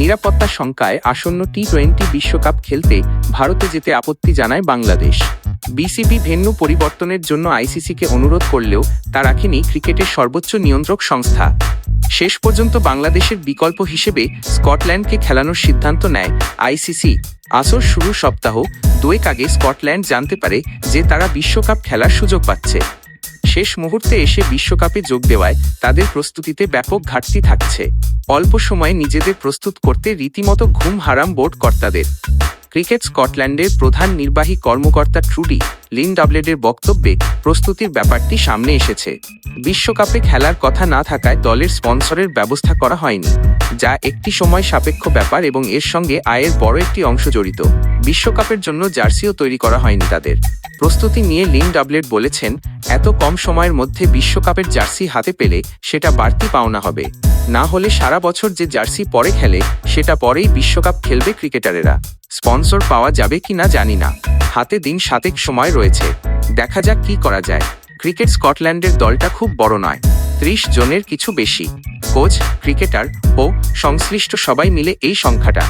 নিরাপত্তা শঙ্কায় আসন্ন টি টোয়েন্টি বিশ্বকাপ খেলতে ভারতে যেতে আপত্তি জানায় বাংলাদেশ। বিসিবি ভেন্যু পরিবর্তনের জন্য আইসিসিকে অনুরোধ করলেও তা রাখেনি ক্রিকেটের সর্বোচ্চ নিয়ন্ত্রক সংস্থা। শেষ পর্যন্ত বাংলাদেশের বিকল্প হিসেবে স্কটল্যান্ডকে খেলানোর সিদ্ধান্ত নেয় আইসিসি। আসর শুরু সপ্তাহ দুয়েক আগে স্কটল্যান্ড জানতে পারে যে তারা বিশ্বকাপ খেলার সুযোগ পাচ্ছে। শেষ মুহূর্তে এসে বিশ্বকাপে যোগ দেওয়ায় তাদের প্রস্তুতিতে ব্যাপক ঘাটতি থাকছে। অল্প সময়ে নিজেদের প্রস্তুত করতে রীতিমতো ঘুম হারাম বোর্ড কর্তাদের ক্রিকেট স্কটল্যান্ডের প্রধান নির্বাহী কর্মকর্তা ট্রুডি লিন ডাবলেডের বক্তব্যে প্রস্তুতির ব্যাপারটি সামনে এসেছে। বিশ্বকাপে খেলার কথা না থাকায় দলের স্পন্সরের ব্যবস্থা করা হয়নি, যা একটি সময় সাপেক্ষ ব্যাপার এবং এর সঙ্গে আয়ের বড় একটি অংশ জড়িত। বিশ্বকাপের জন্য জার্সিও তৈরি করা হয়নি তাদের। প্রস্তুতি নিয়ে লিন ডাবলেট বলেছেন, এত কম সময়ের মধ্যে বিশ্বকাপের জার্সি হাতে পেলে সেটা বাড়তি পাওনা হবে। না হলে সারা বছর যে জার্সি পরে খেলে, সেটা পরেই বিশ্বকাপ খেলবে ক্রিকেটারেরা। স্পন্সর পাওয়া যাবে কি না জানি না। হাতে দিন সাতেক সময় রয়েছে। দেখা যাক কি করা যায়। ক্রিকেট স্কটল্যান্ডের দলটা খুব বড় নয়। ত্রিশ জনের কিছু বেশি। কোচ, ক্রিকেটার ও সংশ্লিষ্ট সবাই মিলে এই সংখ্যাটা।